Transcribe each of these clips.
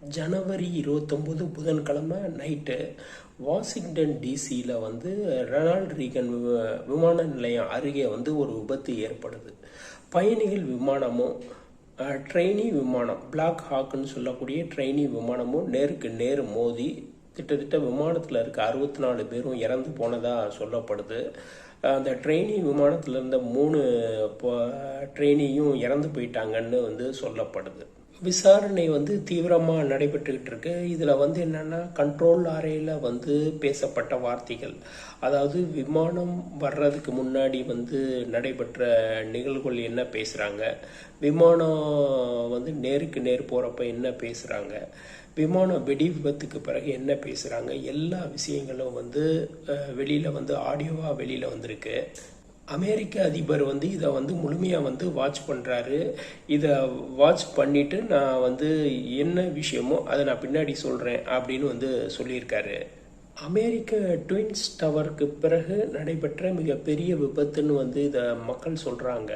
ஜனவரி இருபத்தொம்போது புதன்கிழமை night Washington டிசியில் வந்து ரெனால்ட் ரீகன் விமான நிலையம் அருகே வந்து ஒரு விபத்து ஏற்படுது. பயணிகள் விமானமும் ட்ரெயினி விமானம் பிளாக் ஹாக்குன்னு சொல்லக்கூடிய ட்ரெயினி விமானமும் நேருக்கு நேர் மோதி கிட்டத்தட்ட விமானத்தில் இருக்க அறுபத்தி நாலு பேரும் இறந்து போனதாக சொல்லப்படுது. அந்த ட்ரெயினி விமானத்தில் இருந்த மூணு ட்ரெயினியும் இறந்து போயிட்டாங்கன்னு வந்து சொல்லப்படுது. விசாரணை வந்து தீவிரமாக நடைபெற்றுக்கிட்டு இருக்கு இதில் வந்து என்னென்னா கண்ட்ரோல் அறையில் வந்து பேசப்பட்ட வார்த்தைகள். அதாவது விமானம் வர்றதுக்கு முன்னாடி வந்து நடைபெற்ற நிகழ்வுகள் என்ன பேசுகிறாங்க விமானம் வந்து நேருக்கு நேர் போகிறப்ப என்ன பேசுகிறாங்க விமானம் வெடி விபத்துக்கு பிறகு என்ன பேசுகிறாங்க எல்லா விஷயங்களும் வந்து வெளியில் வந்து ஆடியோவாக வெளியில் வந்திருக்கு. அமெரிக்க அதிபர் வந்து இதை வந்து முழுமையாக வந்து வாட்ச் பண்ணுறாரு இதை வாட்ச் பண்ணிவிட்டு நான் வந்து என்ன விஷயமோ அதை நான் பின்னாடி சொல்கிறேன் அப்படின்னு வந்து சொல்லியிருக்காரு. அமெரிக்க ட்வின்ஸ் டவருக்கு பிறகு நடைபெற்ற மிகப்பெரிய விபத்துன்னு வந்து இதை மக்கள் சொல்கிறாங்க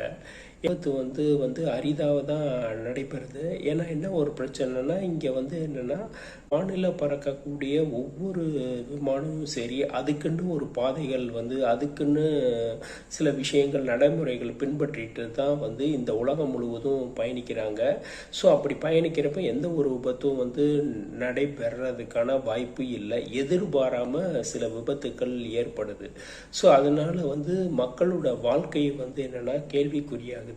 விபத்து வந்து வந்து அரிதாக தான் நடைபெறுது. ஏன்னா என்ன ஒரு பிரச்சனைனா இங்கே வந்து என்னென்னா வானில பறக்கக்கூடிய ஒவ்வொரு விமானமும் சரி அதுக்குன்னு ஒரு பாதைகள் வந்து அதுக்குன்னு சில விஷயங்கள் நடைமுறைகள் பின்பற்றிட்டு தான் வந்து இந்த உலகம் முழுவதும் பயணிக்கிறாங்க. ஸோ அப்படி பயணிக்கிறப்ப எந்த ஒரு விபத்தும் வந்து நடைபெறதுக்கான வாய்ப்பு இல்லை. எதிர்பாராமல் சில விபத்துக்கள் ஏற்படுது. ஸோ அதனால் வந்து மக்களோட வாழ்க்கை வந்து என்னென்னா கேள்விக்குறியாகுது.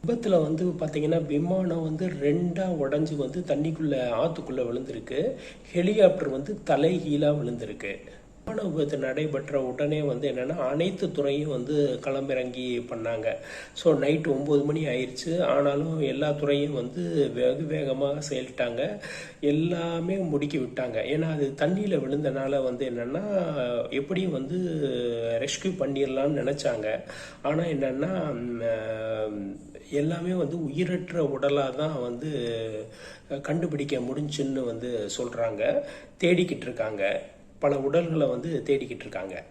விபத்தில் வந்து பார்த்தீங்கன்னா விமானம் வந்து ரெண்டாக உடஞ்சி வந்து தண்ணிக்குள்ளே ஆற்றுக்குள்ளே விழுந்திருக்கு. ஹெலிகாப்டர் வந்து தலைகீழாக விழுந்திருக்கு. விமான விபத்து நடைபெற்ற உடனே வந்து என்னென்னா அனைத்து துறையும் வந்து களமிறங்கி பண்ணாங்க. ஸோ நைட்டு ஒம்பது மணி ஆயிடுச்சு ஆனாலும் எல்லா துறையும் வந்து வெகு வேகமாக செயல்ட்டாங்க எல்லாமே முடுக்கி விட்டாங்க. ஏன்னா அது தண்ணியில் விழுந்தனால வந்து என்னென்னா எப்படியும் வந்து ரெஸ்கியூ பண்ணிடலாம்னு நினச்சாங்க. ஆனால் என்னென்னா எல்லாமே வந்து உயிரற்ற உடலாக தான் வந்து கண்டுபிடிக்க முடிஞ்சுன்னு வந்து சொல்கிறாங்க தேடிக்கிட்டு இருக்காங்க. பல உடல்களை வந்து தேடிக்கிட்டு இருக்காங்க.